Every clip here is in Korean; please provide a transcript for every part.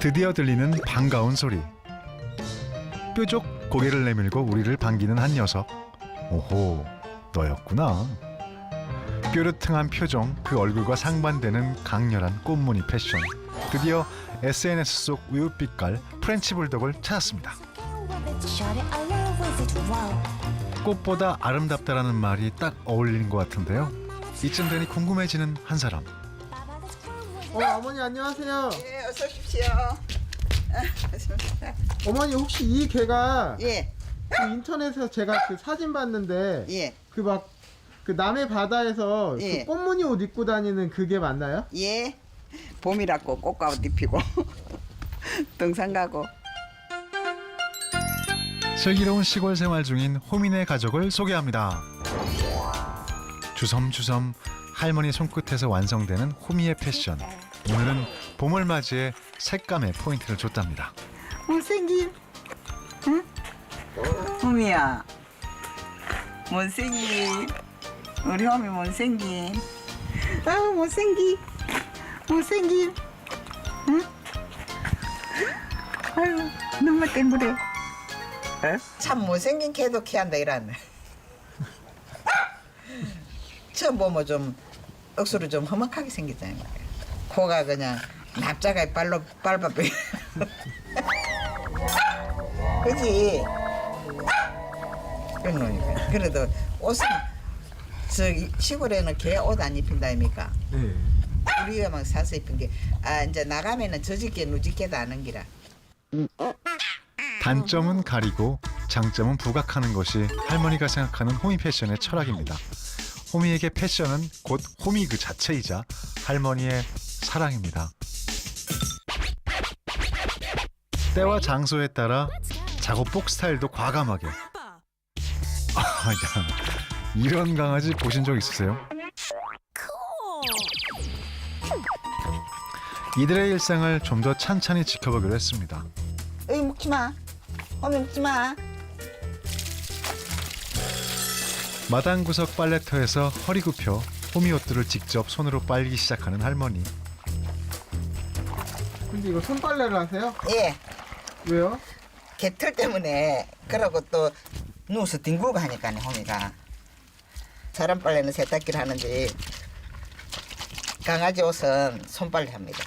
드디어 들리는 반가운 소리. 뾰족 고개를 내밀고 우리를 반기는 한 녀석. 오호, 너였구나. 뾰루퉁한 표정, 그 얼굴과 상반되는 강렬한 꽃무늬 패션. 드디어 SNS 속 우유빛깔 프렌치 불독을 찾았습니다. 꽃보다 아름답다라는 말이 딱 어울리는 것 같은데요. 이쯤 되니 궁금해지는 한 사람. 어 어머니 안녕하세요. 예, 어서 오십시오. 어머니 혹시 이 개가 예, 그 인터넷에서 제가 그 사진 봤는데 예, 그 막 그 남해 바다에서 예. 그 꽃무늬 옷 입고 다니는 그게 맞나요? 예. 봄이라고 꽃가옷 입히고 등산 가고 슬기로운 시골 생활 중인 호민의 가족을 소개합니다. 주섬주섬 할머니 손끝에서 완성되는 호미의 패션. 오늘은 봄을 맞이해 색감에 포인트를 줬답니다. 못생김. 응? 봄이야. 못생김. 우리 홈이 못생김. 아, 못생김. 못생김. 응? 아유, 눈물 땡그래. 참 못생긴 개도 키한다 이러네. 처음 보면 좀 억수로 좀 험악하게 생겼잖아요. 코가 그냥 납작하게 발로 밟아빼. 그지? 그러니까 그래도 옷은 저기 시골에는 개 옷 안 입힌다 아닙니까? 네. 우리가 막 사서 입힌 게 아 이제 나가면은 저짓게 누짓게도 안 한기라. 단점은 가리고 장점은 부각하는 것이 할머니가 생각하는 호미 패션의 철학입니다. 호미에게 패션은 곧 호미 그 자체이자 할머니의 사랑입니다. 때와 장소에 따라 작업복 스타일도 과감하게. 아, 야, 이런 강아지 보신 적 있으세요? 이들의 일상을 좀 더 찬찬히 지켜보기로 했습니다. 여기 먹지 마. 어미 먹지 마. 마당 구석 빨래터에서 허리 굽혀 호미 옷들을 직접 손으로 빨기 시작하는 할머니. 근데 이거 손빨래를 하세요? 예. 왜요? 개털 때문에 그러고 또 누워서 뒹굴고 하니까 호미가 사람 빨래는 세탁기를 하는데 강아지 옷은 손빨래 합니다.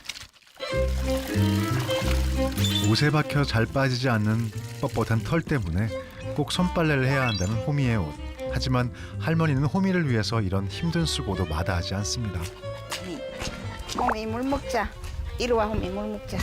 옷에 박혀 잘 빠지지 않는 뻣뻣한 털 때문에 꼭 손빨래를 해야 한다는 호미의 옷. 하지만 할머니는 호미를 위해서 이런 힘든 수고도 마다하지 않습니다. 호미 물 먹자. 이리 와 호미 물 먹자.